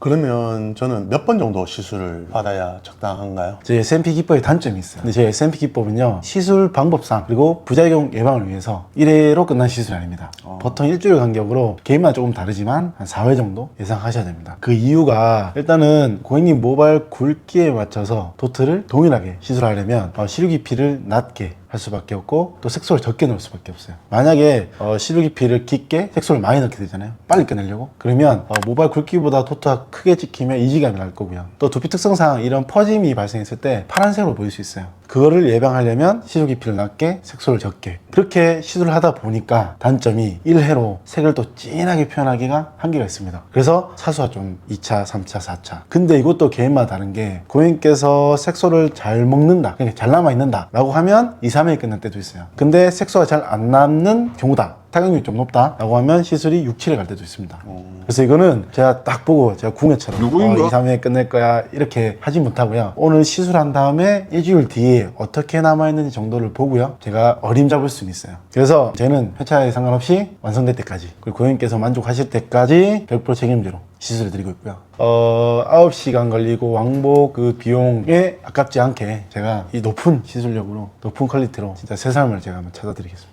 그러면 저는 몇 번 정도 시술을 받아야 적당한가요? 저희 SMP 기법의 단점이 있어요. 근데 저희 SMP 기법은요, 시술 방법상, 그리고 부작용 예방을 위해서 1회로 끝난 시술이 아닙니다. 보통 일주일 간격으로 개인마다 조금 다르지만 한 4회 정도 예상하셔야 됩니다. 그 이유가 일단은 고객님 모발 굵기에 맞춰서 도트를 동일하게 시술하려면 어, 시료 깊이를 낮게 할 수밖에 없고 또 색소를 적게 넣을 수밖에 없어요. 만약에 어, 깊이를 깊게 색소를 많이 넣게 되잖아요. 빨리 끝내려고 그러면 어, 모발 굵기보다 도트가 크게 찍히면 이지감이 날 거고요. 또 두피 특성상 이런 퍼짐이 발생했을 때 파란색으로 보일 수 있어요. 그거를 예방하려면 시료 깊이를 낮게 색소를 적게 그렇게 시술을 하다 보니까 단점이 1회로 색을 또 진하게 표현하기가 한계가 있습니다. 그래서 사수가 좀 2차, 3차, 4차. 근데 이것도 개인마다 다른 게 고객님께서 색소를 잘 먹는다, 그러니까 잘 남아 있는다 라고 하면 2, 3회에 끝날 때도 있어요. 근데 색소가 잘 안 남는 경우다. 타격률이 좀 높다라고 하면 시술이 6, 7회 갈 때도 있습니다. 그래서 이거는 제가 딱 보고 제가 궁예처럼 누구인가? 어, 2, 3회에 끝낼 거야 이렇게 하지 못하고요. 오늘 시술한 다음에 일주일 뒤에 어떻게 남아있는지 정도를 보고요. 제가 어림잡을 수는 있어요. 그래서 저는 회차에 상관없이 완성될 때까지 그리고 고객님께서 만족하실 때까지 100% 책임제로 시술을 드리고 있고요. 어, 9시간 걸리고 왕복 그 비용에 아깝지 않게 제가 이 높은 시술력으로 높은 퀄리티로 진짜 새 삶을 제가 한번 찾아드리겠습니다.